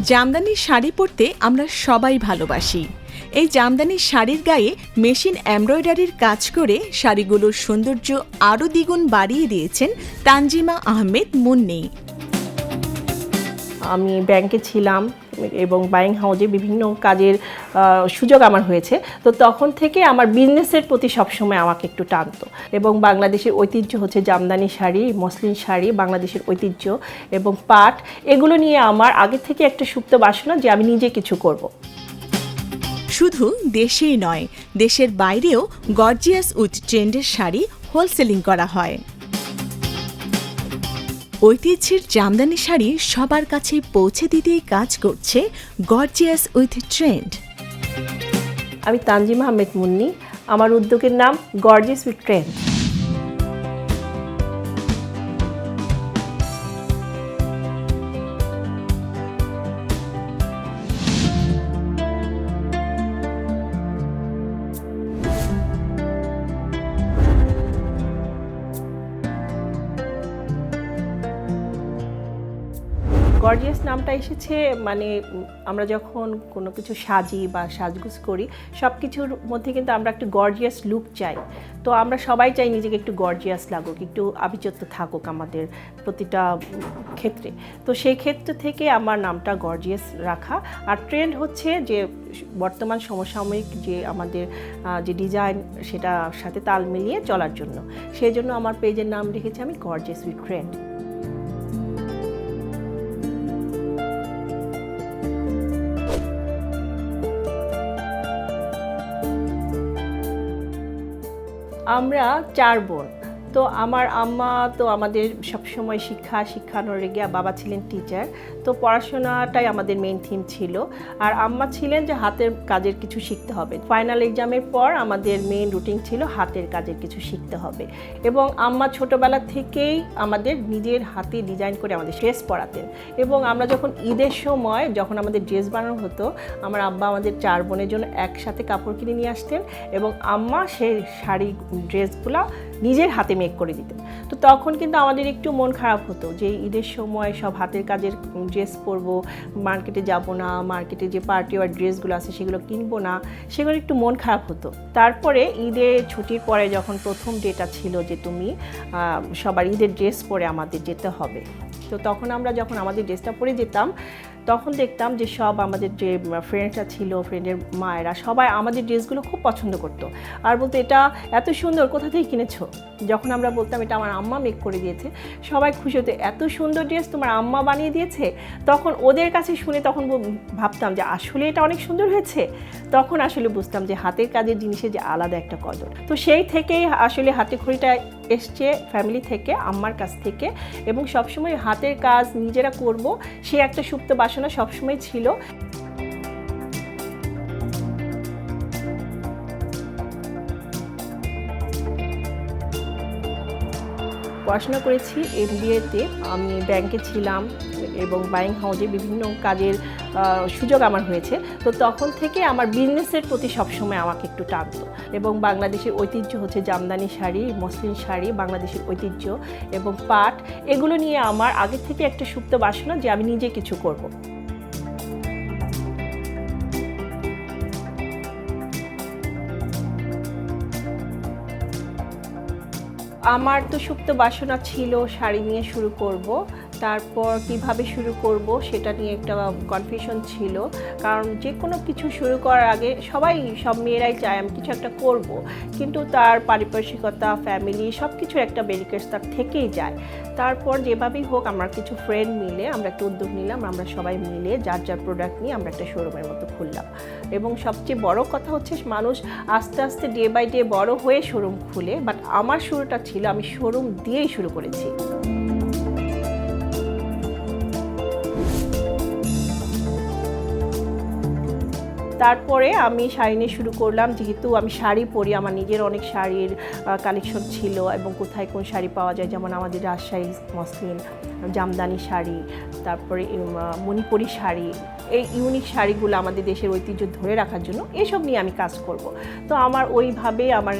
জামদানির শাড়ি পরতে আমরা সবাই ভালোবাসি। এই জামদানির শাড়ির গায়ে মেশিন এমব্রয়ডারির কাজ করে শাড়িগুলোর সৌন্দর্য আরও দ্বিগুণ বাড়িয়ে দিয়েছেন তানজিমা আহমেদ মুন্নি। আমি ব্যাংকে ছিলাম এবং বাইং হাউজে বিভিন্ন কাজের সুযোগ আমার হয়েছে। তো তখন থেকে আমার বিজনেসের প্রতি সবসময় আমাকে একটু টানতো। এবং বাংলাদেশের ঐতিহ্য হচ্ছে জামদানি শাড়ি, মসলিন শাড়ি, বাংলাদেশের ঐতিহ্য এবং পাট। এগুলো নিয়ে আমার আগে থেকে একটা সুপ্ত বাসনা যে আমি নিজে কিছু করব। শুধু দেশেই নয়, দেশের বাইরেও গর্জিয়াস উইথ ট্রেন্ডের শাড়ি হোলসেলিং করা হয়। ঐতিহ্যের জামদানি শাড়ি সবার কাছে পৌঁছে দিতেই কাজ করছে গর্জিয়াস উইথ ট্রেন্ড আমি তানজিম আহমেদ মুন্নি। আমার উদ্যোগের নাম গর্জিয়াস উইথ ট্রেন্ড গর্জিয়াস নামটা এসেছে মানে আমরা যখন কোনো কিছু সাজি বা সাজগুজ করি সব কিছুর মধ্যে কিন্তু আমরা একটু গর্জিয়াস লুক চাই। তো আমরা সবাই চাই নিজেকে একটু গর্জিয়াস লাগুক, একটু আভিজাত্য থাকুক আমাদের প্রতিটা ক্ষেত্রে। তো সেই ক্ষেত্র থেকে আমার নামটা গর্জিয়াস রাখা। আর ট্রেন্ড হচ্ছে যে বর্তমান সমসাময়িক যে আমাদের যে ডিজাইন সেটা সাথে তাল মিলিয়ে চলার জন্য। সেই জন্য আমার পেজের নাম রেখেছি আমি গর্জিয়াস উইথ ট্রেন্ড। আমরা চার বোন। তো আমার আম্মা তো আমাদের সবসময় শিক্ষা শিক্ষানোর গিয়া বাবা ছিলেন টিচার তো পড়াশোনাটাই আমাদের মেইন থিম ছিল। আর আম্মা ছিলেন যে হাতের কাজের কিছু শিখতে হবে। ফাইনাল এক্সামের পর আমাদের মেইন রুটিন ছিল হাতের কাজের কিছু শিখতে হবে। এবং আম্মা ছোটবেলা থেকেই আমাদের নিজের হাতে ডিজাইন করে আমাদের ড্রেস পরাতেন। এবং আমরা যখন ঈদের সময় যখন আমাদের ড্রেস বানানো হতো, আমার আব্বা আমাদের চার বোনের জন্য একসাথে কাপড় কিনে নিয়ে আসতেন এবং আম্মা সেই শাড়ি ড্রেসগুলো নিজের হাতে মেক করে দিতেন। তো তখন কিন্তু আমাদের একটু মন খারাপ হতো যে ঈদের সময় সব হাতের কাজের ড্রেস পরবো মার্কেটে যাব না মার্কেটে যে পার্টি ওয়ার ড্রেসগুলো আছে সেগুলো কিনবো না, সেগুলো একটু মন খারাপ হতো। তারপরে ঈদের ছুটির পরে যখন প্রথম ডেটা ছিল যে তুমি সবার ঈদের ড্রেস পরে আমাদের যেতে হবে। তো তখন আমরা যখন আমাদের ড্রেসটা পরে যেতাম তখন দেখতাম যে সব আমাদের যে ফ্রেন্ডরা ছিল ফ্রেন্ডের মায়েরা সবাই আমাদের ড্রেসগুলো খুব পছন্দ করতো। আর বলতো, এটা এত সুন্দর, কোথা থেকে কিনেছো? যখন আমরা বলতাম, এটা আমার আম্মা মেক করে দিয়েছে। সবাই খুশি হতো, এত সুন্দর ড্রেস তোমার আম্মা বানিয়ে দিয়েছে? তখন ওদের কাছে শুনে তখন ভাবতাম যে, আসলে এটা অনেক সুন্দর হয়েছে? তখন আসলে বুঝতাম যে, হাতের কাজের জিনিসের যে আলাদা একটা কদর। তো সেই থেকেই আসলে হাতে খড়িটা এসছে ফ্যামিলি থেকে, আম্মার কাছ থেকে এবং সবসময় হাতের কাজ নিজেরা করব, সে একটা সুপ্ত বাসনা সবসময় ছিল। পড়াশোনা করেছি এমবিএতে আমি ব্যাংকে ছিলাম। এবং বাইং হাউজে বিভিন্ন কাজের সুযোগ আমার হয়েছে। তো তখন থেকে আমার বিজনেসের প্রতি সবসময় আমাকে একটু টানতো। এবং বাংলাদেশের ঐতিহ্য হচ্ছে জামদানি শাড়ি, মসলিন শাড়ি বাংলাদেশের ঐতিহ্য এবং পাট, এগুলো নিয়ে আমার আগে থেকে একটা সুপ্ত বাসনা যে আমি নিজে কিছু করব। আমার তো সুপ্ত বাসনা ছিল শাড়ি নিয়ে শুরু করব। তারপর কীভাবে শুরু করব সেটা নিয়ে একটা কনফিউশন ছিল। কারণ যে কোনো কিছু শুরু করার আগে সবাই, সব মেয়েরাই চায় আমি কিছু একটা করব। কিন্তু তার পারিপার্শ্বিকতা ফ্যামিলি সব কিছুর একটা বেরিকেটস তার থেকেই যায়। তারপর যেভাবেই হোক আমার কিছু ফ্রেন্ড মিলে আমরা একটা উদ্যোগ নিলাম, আমরা সবাই মিলে যার যার প্রোডাক্ট নিয়ে আমরা একটা শোরুমের মতো খুললাম। এবং সবচেয়ে বড় কথা হচ্ছে মানুষ আস্তে আস্তে ডে বাই ডে বড় হয়ে শোরুম খুলে বাট আমার শুরুটা ছিল আমি শোরুম দিয়েই শুরু করেছি। তারপরে আমি শাড়ি নিয়ে শুরু করলাম। যেহেতু আমি শাড়ি পরি, আমার নিজের অনেক শাড়ির কালেকশন ছিল এবং কোথায় কোন শাড়ি পাওয়া যায়, যেমন আমাদের রাজশাহী মসলিন, জামদানি শাড়ি, তারপরে মণিপুরি শাড়ি, এই ইউনিক শাড়িগুলো আমাদের দেশের ঐতিহ্য ধরে রাখার জন্য এসব নিয়ে আমি কাজ করব। তো আমার ওইভাবে আমার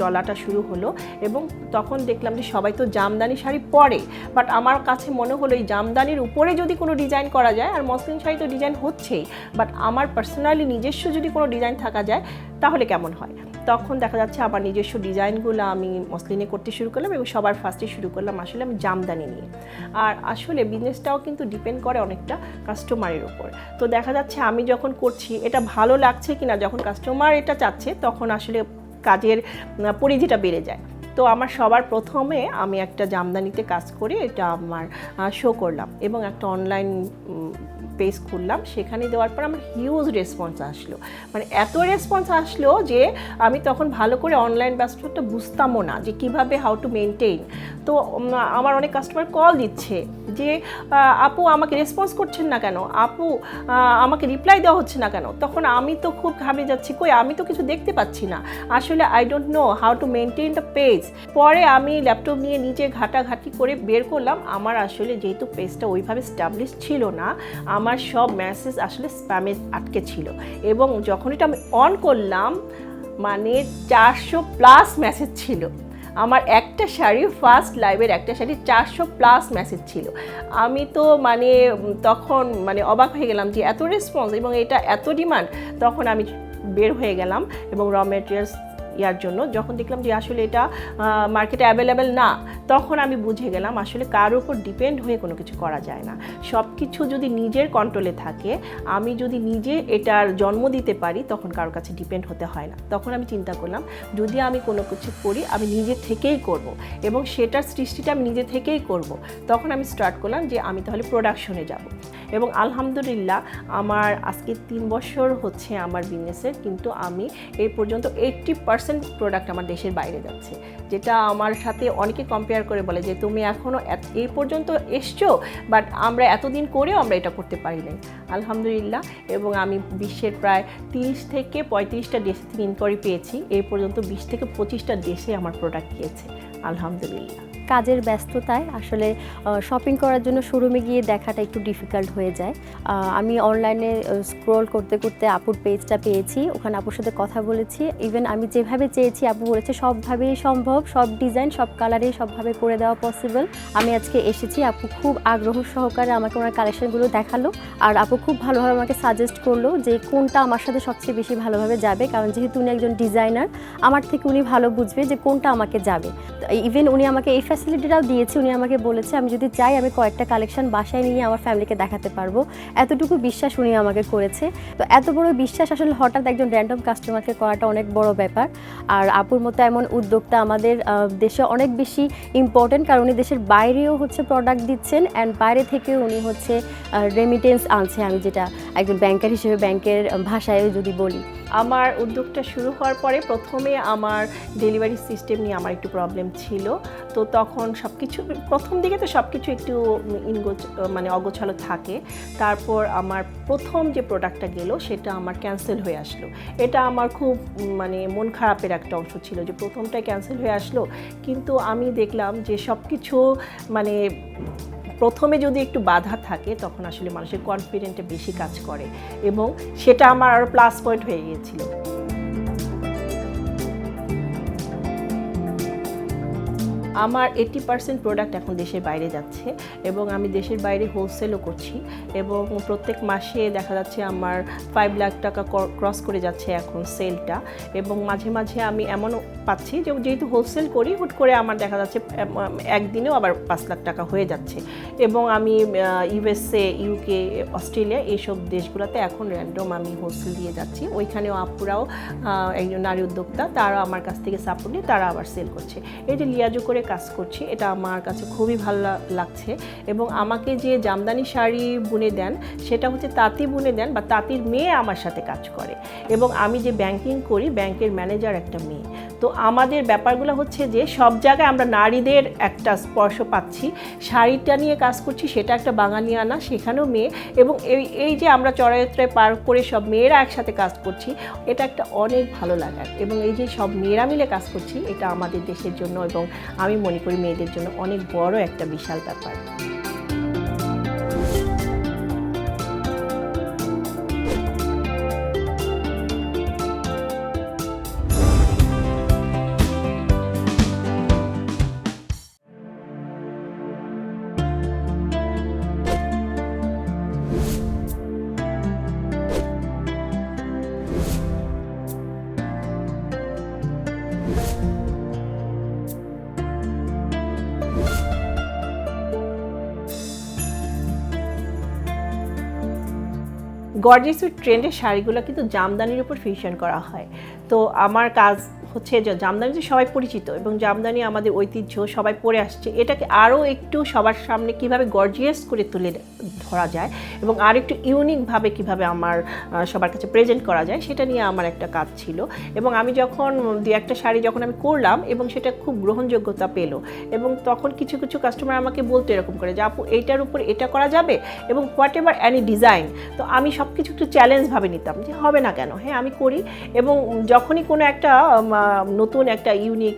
চলাটা শুরু হলো এবং তখন দেখলাম যে সবাই তো জামদানি শাড়ি পরে। বাট আমার কাছে মনে হলো এই জামদানির উপরে যদি কোনো ডিজাইন করা যায়, আর মসলিন শাড়ি তো ডিজাইন হচ্ছেই বাট আমার পার্সোনালি নিজস্ব যদি কোনো ডিজাইন থাকা যায়, তাহলে কেমন হয়? তখন দেখা যাচ্ছে আমার নিজস্ব ডিজাইনগুলো আমি মসলিনে করতে শুরু করলাম এবং সবার ফার্স্টে শুরু করলাম আসলে আমি জামদানি নিয়ে। আর আসলে বিজনেসটাও কিন্তু ডিপেন্ড করে অনেকটা কাস্টমারের উপর। তো দেখা যাচ্ছে আমি যখন করছি, এটা ভালো লাগছে কিনা, যখন কাস্টমার এটা চাচ্ছে, তখন আসলে কাজের পরিধিটা বেড়ে যায়। তো আমার সবার প্রথমে আমি একটা জামদানিতে কাজ করে এটা আমার শো করলাম এবং একটা অনলাইন পেজ খুললাম, সেখানে দেওয়ার পর আমার হিউজ রেসপন্স আসলো। মানে এত রেসপন্স আসলো যে আমি তখন ভালো করে অনলাইন ব্যবসাটা বুঝতামও না যে কীভাবে হাউ টু মেনটেন তো আমার অনেক কাস্টমার কল দিচ্ছে যে আপু আমাকে রেসপন্স করছেন না কেন? আপু আমাকে রিপ্লাই দেওয়া হচ্ছে না কেন? তখন আমি তো খুব ঘাবড়ে যাচ্ছি, কই আমি তো কিছু দেখতে পাচ্ছি না। আসলে I don't know how to maintain the page পরে আমি ল্যাপটপ নিয়ে নিজে ঘাটাঘাটি করে বের করলাম। আমার আসলে যেহেতু পেজটা ওইভাবে স্টাবলিশ ছিল না, আমার সব মেসেজ আসলে স্প্যামে আটকে ছিল। এবং যখন এটা আমি অন করলাম মানে চারশো প্লাস মেসেজ ছিল। আমার একটা শাড়ি ফার্স্ট লাইভের একটা শাড়ি চারশো প্লাস মেসেজ ছিল। আমি তো মানে তখন মানে অবাক হয়ে গেলাম যে এত রেসপন্স এবং এটা এত ডিমান্ড তখন আমি বের হয়ে গেলাম এবং র মেটেরিয়ালস ইয়ার জন্য, যখন দেখলাম যে আসলে এটা মার্কেটে অ্যাভেলেবেল না, তখন আমি বুঝে গেলাম আসলে কার উপর ডিপেন্ড হয়ে কোনো কিছু করা যায় না। সব কিছু যদি নিজের কন্ট্রোলে থাকে, আমি যদি নিজে এটার জন্ম দিতে পারি, তখন কারোর কাছে ডিপেন্ড হতে হয় না। তখন আমি চিন্তা করলাম, যদি আমি কোনো কিছু করি, আমি নিজে থেকেই করব এবং সেটার সৃষ্টিটা আমি নিজে থেকেই করব, তখন আমি স্টার্ট করলাম যে আমি তাহলে প্রোডাকশনে যাব। এবং আলহামদুলিল্লাহ আমার আজকে তিন বছর হচ্ছে আমার বিজনেসের কিন্তু আমি এই পর্যন্ত এইট্টি পার্সেন্ট প্রোডাক্ট আমার দেশের বাইরে যাচ্ছে। যেটা আমার সাথে অনেকে কম্পেয়ার করে বলে যে, তুমি এখনও এই পর্যন্ত এসছো বাট আমরা এতদিন করেও আমরা এটা করতে পারি নাই। আলহামদুলিল্লাহ, এবং আমি বিশ্বের প্রায় তিরিশ থেকে পঁয়ত্রিশটা দেশ থেকে ইনকোয়ারি পেয়েছি। এই পর্যন্ত বিশ থেকে পঁচিশটা দেশে আমার প্রোডাক্ট গিয়েছে। আলহামদুলিল্লাহ। কাজের ব্যস্ততায় আসলে শপিং করার জন্য শোরুমে গিয়ে দেখাটা একটু ডিফিকাল্ট হয়ে যায়। আমি অনলাইনে স্ক্রোল করতে করতে আপুর পেজটা পেয়েছি, ওখানে আপুর সাথে কথা বলেছি। ইভেন আমি যেভাবে চেয়েছি, আপু বলেছে, সবভাবেই সম্ভব, সব ডিজাইন সব কালারেই সবভাবে করে দেওয়া পসিবল আমি আজকে এসেছি, আপু খুব আগ্রহ সহকারে আমাকে ওনার কালেকশনগুলো দেখাল, আর আপু খুব ভালোভাবে আমাকে সাজেস্ট করল যে কোনটা আমার সাথে সবচেয়ে বেশি ভালোভাবে যাবে, কারণ যেহেতু উনি একজন ডিজাইনার আমার থেকে উনি ভালো বুঝবে যে কোনটা আমাকে যাবে। ইভেন উনি আমাকে এই ফ্যাসিলিটিটাও দিয়েছে, উনি আমাকে বলেছে, আমি যদি চাই আমি কয়েকটা কালেকশন বাসায় নিয়ে আমার ফ্যামিলিকে দেখাতে পারব। এতটুকু বিশ্বাস উনি আমাকে করেছে। তো এত বড় বিশ্বাস আসলে হঠাৎ একজন র্যান্ডম কাস্টমারকে করাটা অনেক বড় ব্যাপার। আর আপুর মতো এমন উদ্যোক্তা আমাদের দেশে অনেক বেশি ইম্পর্টেন্ট কারণ উনি দেশের বাইরেও হচ্ছে প্রোডাক্ট দিচ্ছেন অ্যান্ড বাইরে থেকেও উনি হচ্ছে রেমিটেন্স আনছে, আমি যেটা একজন ব্যাংকার হিসেবে ব্যাংকের ভাষায় যদি বলি। আমার উদ্যোগটা শুরু হওয়ার পরে প্রথমে আমার ডেলিভারি সিস্টেম নিয়ে আমার একটু প্রবলেম ছিল। তো তখন সব কিছু প্রথম দিকে তো সব কিছু একটু ইনগোচ মানে অগোছালো থাকে। তারপর আমার প্রথম যে প্রোডাক্টটা গেল সেটা আমার ক্যান্সেল হয়ে আসলো। এটা আমার খুব মানে মন খারাপের একটা অংশ ছিল যে প্রথমটাই ক্যান্সেল হয়ে আসলো। কিন্তু আমি দেখলাম যে সব কিছু মানে প্রথমে যদি একটু বাধা থাকে, তখন আসলে মানুষের কনফিডেন্টে বেশি কাজ করে এবং সেটা আমার আরও প্লাস পয়েন্ট হয়ে গিয়েছিল। আমার এইটি পার্সেন্ট প্রোডাক্ট এখন দেশের বাইরে যাচ্ছে এবং আমি দেশের বাইরে হোলসেলও করছি এবং প্রত্যেক মাসে দেখা যাচ্ছে আমার ফাইভ লাখ টাকা ক্রস করে যাচ্ছে এখন সেলটা এবং মাঝে মাঝে আমি এমনও পাচ্ছি যে যেহেতু হোলসেল করি, হুট করে আমার দেখা যাচ্ছে একদিনেও আবার পাঁচ লাখ টাকা হয়ে যাচ্ছে এবং আমি ইউএসএ ইউকে অস্ট্রেলিয়া এইসব দেশগুলোতে এখন র্যান্ডম আমি হোলসেল দিয়ে যাচ্ছি। ওইখানেও আপুরাও একজন নারী উদ্যোক্তা তারা আমার কাছ থেকে সাপোর্ট নিয়ে তারা আবার সেল করছে। এই যে লিয়াজু করে কাজ করছি, এটা আমার কাছে খুবই ভালো লাগছে। এবং আমাকে যে জামদানি শাড়ি বুনে দেন, সেটা হচ্ছে তাঁতি বুনে দেন বা তাঁতির মেয়ে আমার সাথে কাজ করে। এবং আমি যে ব্যাংকিং করি, ব্যাংকের ম্যানেজার একটা মেয়ে। তো আমাদের ব্যাপারগুলো হচ্ছে যে, সব জায়গায় আমরা নারীদের একটা স্পর্শ পাচ্ছি। শাড়িটা নিয়ে কাজ করছি, সেটা একটা বাঙালিয়ানা সেখানেও মেয়ে। এবং এই এই যে আমরা চড়ায়াত্রায় পার করে সব মেয়েরা একসাথে কাজ করছি, এটা একটা অনেক ভালো লাগার। এবং এই যে সব মেয়েরা মিলে কাজ করছি, এটা আমাদের দেশের জন্য এবং আমি মনে করি মেয়েদের জন্য অনেক বড় একটা বিশাল ব্যাপার। গর্জিয়াস উইথ ট্রেন্ডের শাড়িগুলো কিন্তু জামদানির উপর ফিউশন করা হয়। তো আমার কাজ হচ্ছে যে জামদানি তো সবাই পরিচিত এবং জামদানি আমাদের ঐতিহ্য, সবাই পরে আসছে। এটাকে আরও একটু সবার সামনে কীভাবে গর্জিয়াস করে তুলে ধরা যায় এবং আর একটু ইউনিকভাবে কীভাবে আমার সবার কাছে প্রেজেন্ট করা যায়, সেটা নিয়ে আমার একটা কাজ ছিল। এবং আমি যখন দু একটা শাড়ি যখন আমি করলাম এবং সেটা খুব গ্রহণযোগ্যতা পেল এবং তখন কিছু কিছু কাস্টমার আমাকে বলতো এরকম করে যে, আপু, এইটার উপর এটা করা যাবে? এবং হোয়াট এভার অ্যানি ডিজাইন তো আমি সব কিছু একটু চ্যালেঞ্জভাবে নিতাম যে, হবে না কেন? হ্যাঁ আমি করি এবং যখনই কোনো একটা নতুন একটা ইউনিক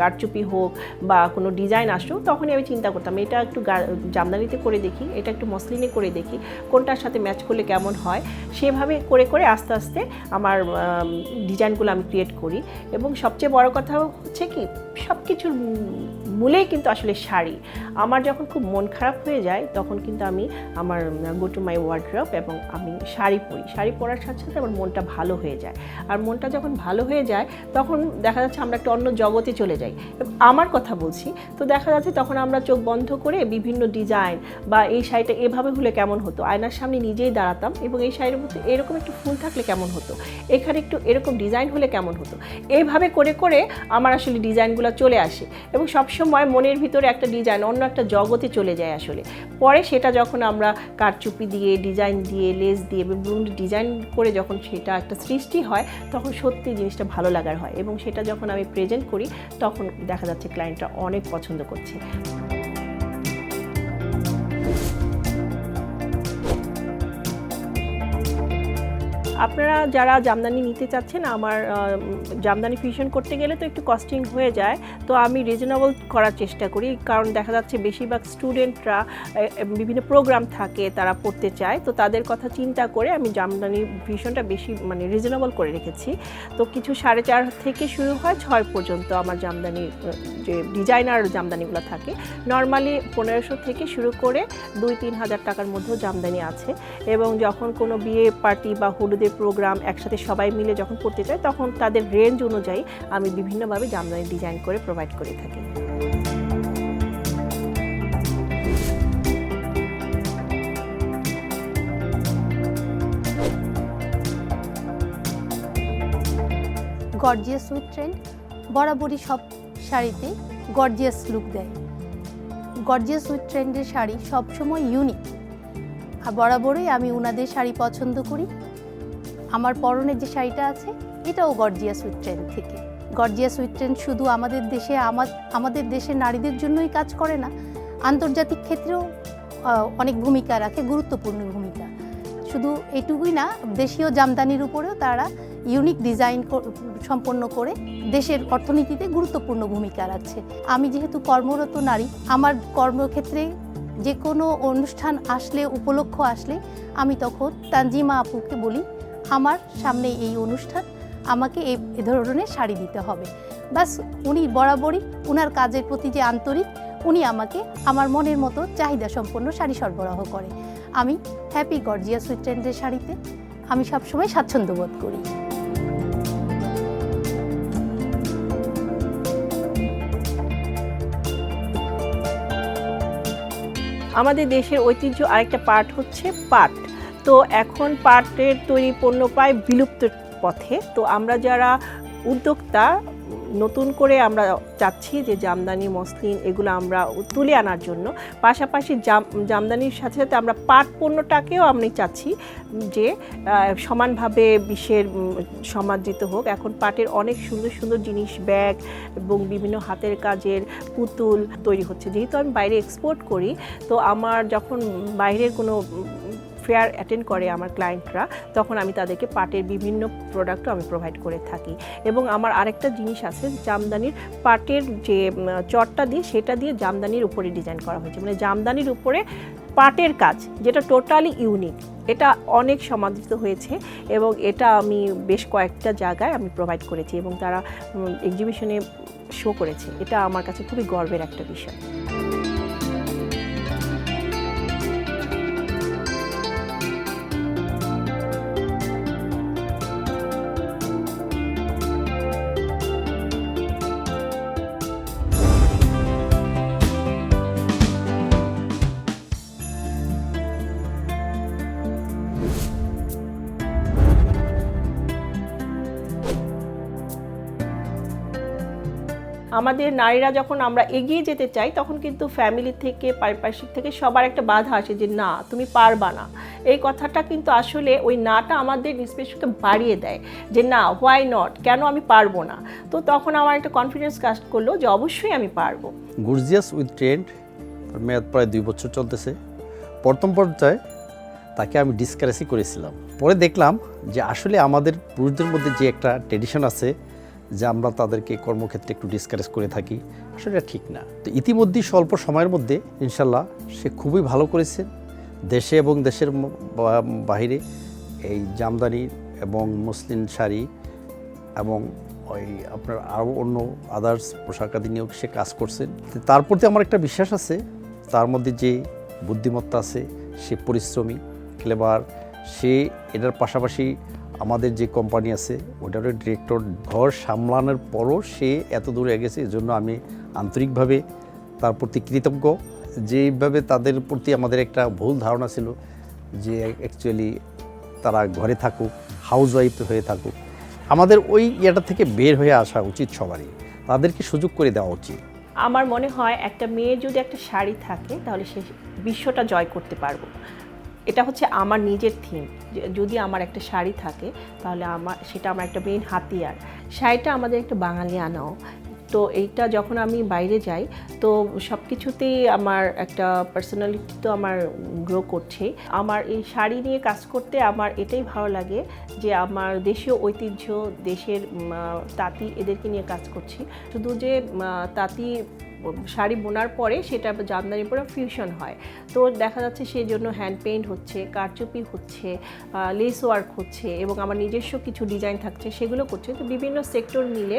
কারচুপি হোক বা কোনো ডিজাইন আসুক তখনই আমি চিন্তা করতাম, এটা একটু জামদানিতে করে দেখি, এটা একটু মসলিনে করে দেখি, কোনটার সাথে ম্যাচ করলে কেমন হয়, সেভাবে করে করে আস্তে আস্তে আমার ডিজাইনগুলো আমি ক্রিয়েট করি। এবং সবচেয়ে বড় কথা হচ্ছে কি সব কিছুর মূলেই কিন্তু আসলে শাড়ি। আমার যখন খুব মন খারাপ হয়ে যায়, তখন কিন্তু আমি আমার গো টু মাই ওয়ার্ড্রপ এবং আমি শাড়ি পরি। শাড়ি পরার সাথে সাথে আমার মনটা ভালো হয়ে যায়। আর মনটা যখন ভালো হয়ে যায়, তখন দেখা যাচ্ছে আমরা একটা অন্য জগতে চলে যাই। আমার কথা বলছি, তো দেখা যাচ্ছে তখন আমরা চোখ বন্ধ করে বিভিন্ন ডিজাইন বা এই শাড়িটা এভাবে হলে কেমন হতো? আয়নার সামনে নিজেই দাঁড়াতাম এবং এই শাড়ির মধ্যে এরকম একটু ফুল থাকলে কেমন হতো? এখানে একটু এরকম ডিজাইন হলে কেমন হতো? এইভাবে করে করে আমার আসলে ডিজাইনগুলো চলে আসে। এবং সবসময় মনের ভিতরে একটা ডিজাইন অন্য একটা জগতে চলে যায় আসলে। পরে সেটা যখন আমরা কারচুপি দিয়ে ডিজাইন দিয়ে লেস দিয়ে বিভিন্ন ডিজাইন করে যখন সেটা একটা সৃষ্টি হয়, তখন সত্যি জিনিসটা ভালো লাগার হয়। এবং সেটা যখন আমি প্রেজেন্ট করি, তখন দেখা যাচ্ছে ক্লায়েন্টরা অনেক পছন্দ করছে। আপনারা যারা জামদানি নিতে চাচ্ছেন, আমার জামদানি ফিউশন করতে গেলে তো একটু কস্টিং হয়ে যায়, তো আমি রিজনেবল করার চেষ্টা করি। কারণ দেখা যাচ্ছে বেশিরভাগ স্টুডেন্টরা বিভিন্ন প্রোগ্রাম থাকে, তারা পড়তে চায়। তো তাদের কথা চিন্তা করে আমি জামদানি ফিউশনটা বেশি মানে রিজনেবল করে রেখেছি। তো কিছু সাড়ে চার থেকে শুরু হয়, ছয় পর্যন্ত আমার জামদানি যে ডিজাইনার জামদানিগুলো থাকে। নর্মালি পনেরোশো থেকে শুরু করে দুই তিন হাজার টাকার মধ্যেও জামদানি আছে। এবং যখন কোনো বিয়ে পার্টি বা হলুদের প্রোগ্রাম একসাথে সবাই মিলে যখন করতে চায়, তখন তাদের রেঞ্জ অনুযায়ী আমি বিভিন্নভাবে জামদানি ডিজাইন করে প্রোভাইড করে থাকি। গর্জিয়াস উইথ ট্রেন্ড বরাবরই সব শাড়িতে গর্জিয়াস লুক দেয়। গর্জিয়াস উইথ ট্রেন্ডের শাড়ি সবসময় ইউনিক আর বরাবরই আমি ওনাদের শাড়ি পছন্দ করি। আমার পরনের যে শাড়িটা আছে, এটাও গর্জিয়াস উইথ থেকে। গর্জিয়াস উইথ শুধু আমাদের দেশে আমাদের দেশের নারীদের জন্যই কাজ করে না, আন্তর্জাতিক ক্ষেত্রেও অনেক ভূমিকা রাখে, গুরুত্বপূর্ণ ভূমিকা। শুধু এটুকুই না, দেশীয় জামদানির উপরেও তারা ইউনিক ডিজাইন সম্পন্ন করে দেশের অর্থনীতিতে গুরুত্বপূর্ণ ভূমিকা রাখছে। আমি যেহেতু কর্মরত নারী, আমার কর্মক্ষেত্রে যে কোনো অনুষ্ঠান আসলে, উপলক্ষ আসলে, আমি তখন তানজিমা আপুকে বলি আমার সামনে এই অনুষ্ঠান, আমাকে এ ধরনের শাড়ি দিতে হবে। বাস উনি বরাবরই ওনার কাজের প্রতি যে আন্তরিক, উনি আমাকে আমার মনের মতো চাহিদা সম্পন্ন শাড়ি সরবরাহ করে। আমি হ্যাপি গর্জিয়া উইথ ট্রেন্ডের শাড়িতে আমি সবসময় স্বাচ্ছন্দ্য বোধ করি। আমাদের দেশের ঐতিহ্য আরেকটা পার্ট হচ্ছে পাট। তো এখন পাটের তৈরি পণ্য প্রায় বিলুপ্ত পথে। তো আমরা যারা উদ্যোক্তা, নতুন করে আমরা চাচ্ছি যে জামদানি, মসলিন এগুলো আমরা তুলে আনার জন্য। পাশাপাশি জাম, জামদানির সাথে সাথে আমরা পাট পণ্যটাকেও আমি চাচ্ছি যে সমানভাবে বিশ্বের সমাদৃত হোক। এখন পাটের অনেক সুন্দর সুন্দর জিনিস, ব্যাগ এবং বিভিন্ন হাতের কাজের পুতুল তৈরি হচ্ছে। যেহেতু আমি বাইরে এক্সপোর্ট করি, তো আমার যখন বাইরের কোনো ফেয়ার অ্যাটেন্ড করে আমার ক্লায়েন্টরা তখন আমি তাদেরকে পাটের বিভিন্ন প্রোডাক্টও আমি প্রোভাইড করে থাকি। এবং আমার আরেকটা জিনিস আছে, জামদানির পাটের যে চটটা দিয়ে, সেটা দিয়ে জামদানির উপরে ডিজাইন করা হয়েছে। মানে জামদানির উপরে পাটের কাজ, যেটা টোটালি ইউনিক এটা অনেক সমাদৃত হয়েছে এবং এটা আমি বেশ কয়েকটা জায়গায় আমি প্রোভাইড করেছি এবং তারা এক্সিবিশনে শো করেছে। এটা আমার কাছে খুবই গর্বের একটা বিষয়। আমাদের নারীরা যখন আমরা এগিয়ে যেতে চাই, তখন কিন্তু ফ্যামিলি থেকে, পারিপার্শ্বিক থেকে সবার একটা বাধা আসে যে, না, তুমি পারবা না। এই কথাটা কিন্তু আসলে ওই নাটা আমাদের ইন্সপিরেশনকে বাড়িয়ে দেয় যে, না হোয়াই নট কেন আমি পারব না? তো তখন আমার একটা কনফিডেন্স কাজ করল যে, অবশ্যই আমি পারব। গর্জিয়াস উইথ ট্রেন্ড মেয়াদ প্রায় দুই বছর চলতেছে। প্রথম পর্যায়ে তাকে আমি ডিসকারেসই করেছিলাম। পরে দেখলাম যে, আসলে আমাদের পুরুষদের মধ্যে যে একটা ট্রেডিশন আছে যে আমরা তাদেরকে কর্মক্ষেত্রে একটু ডিসকারেজ করে থাকি আসলে এটা ঠিক না। তো ইতিমধ্যেই স্বল্প সময়ের মধ্যে ইনশাল্লাহ সে খুবই ভালো করেছে। দেশে এবং দেশের বাহিরে এই জামদানি এবং মুসলিম শাড়ি এবং ওই আপনার আরও অন্য আদার্স পোশাকাদি নিয়েও সে কাজ করছেন তার প্রতি আমার একটা বিশ্বাস আছে, তার মধ্যে যে বুদ্ধিমত্তা আছে, সে পরিশ্রমী ক্লেবার সে এটার পাশাপাশি আমাদের যে কোম্পানি আছে, ওটারও ডিরেক্টর ঘর সামলানোর পরও সে এত দূরে গেছে, এজন্য আমি আন্তরিকভাবে তার প্রতি কৃতজ্ঞ। যেইভাবে তাদের প্রতি আমাদের একটা ভুল ধারণা ছিল যে অ্যাকচুয়ালি তারা ঘরে থাকুক হাউস ওয়াইফ হয়ে থাকুক, আমাদের ওই ইয়েটা থেকে বের হয়ে আসা উচিত সবারই। তাদেরকে সুযোগ করে দেওয়া উচিত। আমার মনে হয় একটা মেয়ে যদি একটা শাড়ি থাকে, তাহলে সে বিশ্বটা জয় করতে পারব। এটা হচ্ছে আমার নিজের থিম যদি আমার একটা শাড়ি থাকে, তাহলে আমার, সেটা আমার একটা মেইন হাতিয়ার। শাড়িটা আমাদের একটা বাঙালি আনাও তো এইটা যখন আমি বাইরে যাই, তো সব কিছুতেই আমার একটা পার্সোনালিটি তো আমার গ্রো করছে। আমার এই শাড়ি নিয়ে কাজ করতে আমার এটাই ভালো লাগে যে আমার দেশীয় ঐতিহ্য, দেশের তাঁতি এদেরকে নিয়ে কাজ করছি। শুধু যে তাঁতি শাড়ি বোনার পরে সেটা জামদানির পরে ফিউশন হয়। তো দেখা যাচ্ছে সেই জন্য হ্যান্ড পেইন্ট হচ্ছে, কারচুপি হচ্ছে লেস ওয়ার্ক হচ্ছে এবং আমার নিজস্ব কিছু ডিজাইন থাকছে, সেগুলো করছে। তো বিভিন্ন সেক্টর মিলে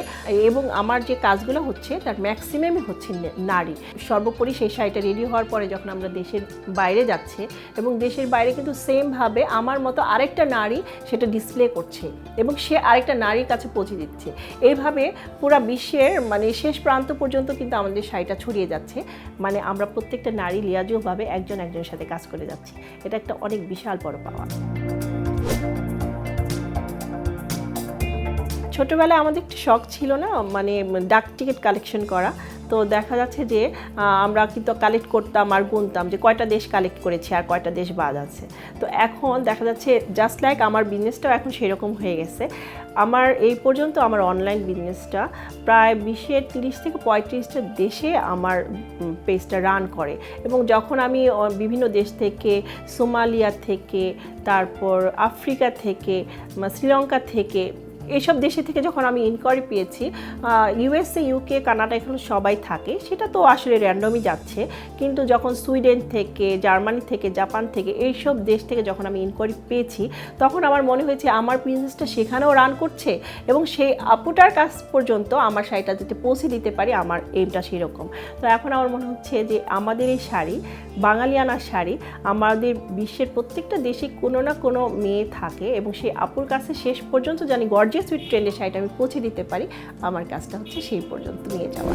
এবং আমার যে কাজগুলো হচ্ছে তার ম্যাক্সিমামই হচ্ছে নারী। সর্বোপরি সেই শাড়িটা রেডি হওয়ার পরে যখন আমরা দেশের বাইরে যাচ্ছে এবং দেশের বাইরে কিন্তু সেমভাবে আমার মতো আরেকটা নারী সেটা ডিসপ্লে করছে এবং সে আরেকটা নারীর কাছে পৌঁছে দিচ্ছে। এইভাবে পুরা বিশ্বের মানে শেষ প্রান্ত পর্যন্ত কিন্তু আমাদের শাড়িটা ছড়িয়ে যাচ্ছে। মানে আমরা প্রত্যেকটা নারী লিয়াজুভাবে একজন একজনের সাথে কাজ করে যাচ্ছি। এটা একটা অনেক বিশাল বড় পাওয়া। ছোটবেলায় আমাদের একটু শখ ছিল না মানে ডাক টিকিট কালেকশন করা। তো দেখা যাচ্ছে যে আমরা কিন্তু কালেক্ট করতাম আর গুনতাম যে কয়টা দেশ কালেক্ট করেছে আর কয়টা দেশ বাদ আছে। তো এখন দেখা যাচ্ছে জাস্ট লাইক আমার বিজনেসটাও এখন সেরকম হয়ে গেছে। আমার এই পর্যন্ত আমার অনলাইন বিজনেসটা প্রায় বিশের তিরিশ থেকে পঁয়ত্রিশটা দেশে আমার পেজটা রান করে। এবং যখন আমি বিভিন্ন দেশ থেকে, সোমালিয়া থেকে, তারপর আফ্রিকা থেকে শ্রীলঙ্কা থেকে এইসব দেশে থেকে যখন আমি ইনকোয়ারি পেয়েছি ইউএসএ ইউকে কানাডা এখানে সবাই থাকে, সেটা তো আসলে র্যান্ডমই যাচ্ছে। কিন্তু যখন সুইডেন থেকে জার্মানি থেকে জাপান থেকে এইসব দেশ থেকে যখন আমি ইনকোয়ারি পেয়েছি, তখন আমার মনে হয়েছে আমার বিজনেসটা সেখানেও রান করছে এবং সেই আপুটার কাছ পর্যন্ত আমার শাড়িটা যাতে পৌঁছে দিতে পারি, আমার এইমটা সেরকম। তো এখন আমার মনে হচ্ছে যে আমাদের এই শাড়ি বাঙালিয়ানা শাড়ি, আমাদের বিশ্বের প্রত্যেকটা দেশে কোনো না কোনো মেয়ে থাকে এবং সেই আপুর কাছে শেষ পর্যন্ত জানি গর্জিয়াস সুইট ট্রেন্ডের শাড়িটা আমি পৌঁছে দিতে পারি। আমার কাজটা হচ্ছে সেই পর্যন্ত নিয়ে যাওয়া।